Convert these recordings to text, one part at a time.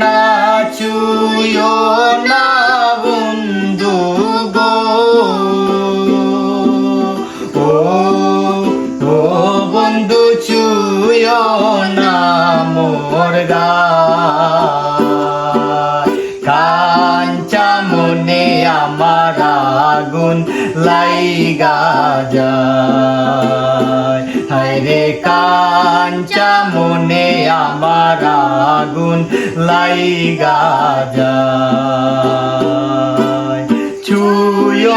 না চুয়ো না বন্ধু গো। ও ও বন্ধু, চুয়ো না মোর আগুন লাইগা যায়। হায় রে আমার আগুন লাইগা যায়। চুয়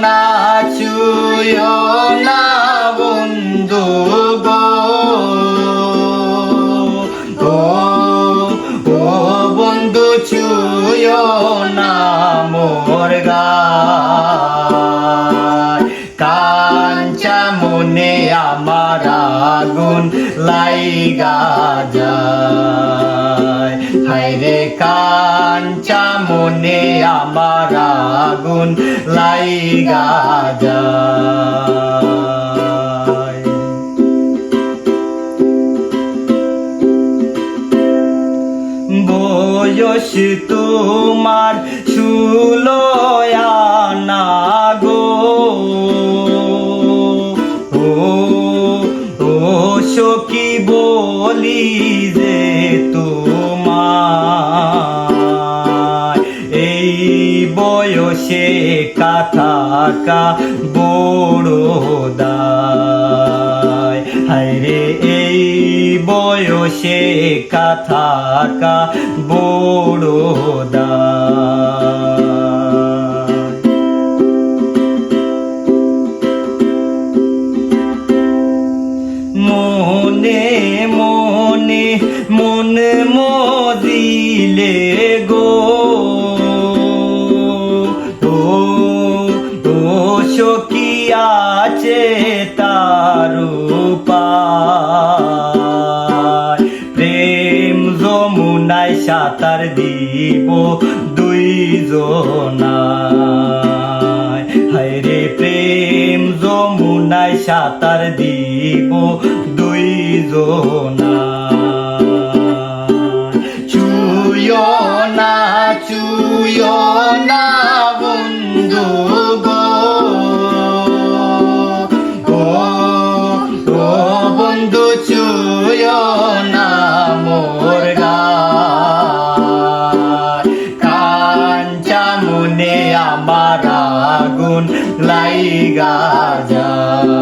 না চুয় না বন্ধু। আগুন লাইগা যায়। হায় রে কাঞ্চা মনে আমার আগুন লাইগা যায়। বয়স তোমার সুলয়ানা বলি যে তোমার এই বয়সে কাথাকা বড় দায়। হায়রে এই বয়সে কাথাকা বড় দায়। মনে মনে, মন মদিলে গো। ও ও, সখী আছে তার প্রেম যমুনায় সাঁতার দিব দুই জনায় হায় প্রেম যমুনায় সাঁতার দিব দুই জনায় চুয়ো না চুয়ো না, বন্ধু গো। ও বন্ধু চুয়ো না, মোর কাঞ্চা মনে আমার আগুন লাইগা যায়।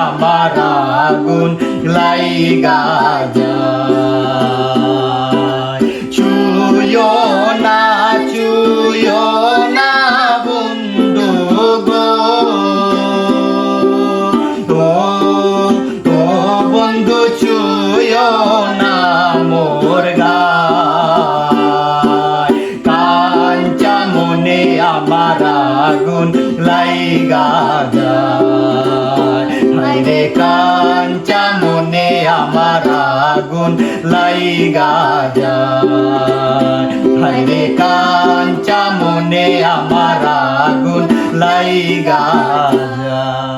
আমার আগুন লাইগা যায়। চুয়ো না চুয়ো না বন্ধু গো। ও বন্ধু চুয়ো না মোর গায়। কাঞ্চা মনে আমার আগুন লাইগা যায়। হায়রে কাঞ্চা মনে আমার আগুন লাইগা যায়। হায়রে কাঞ্চা মনে আমার আগুন লাইগা যায়।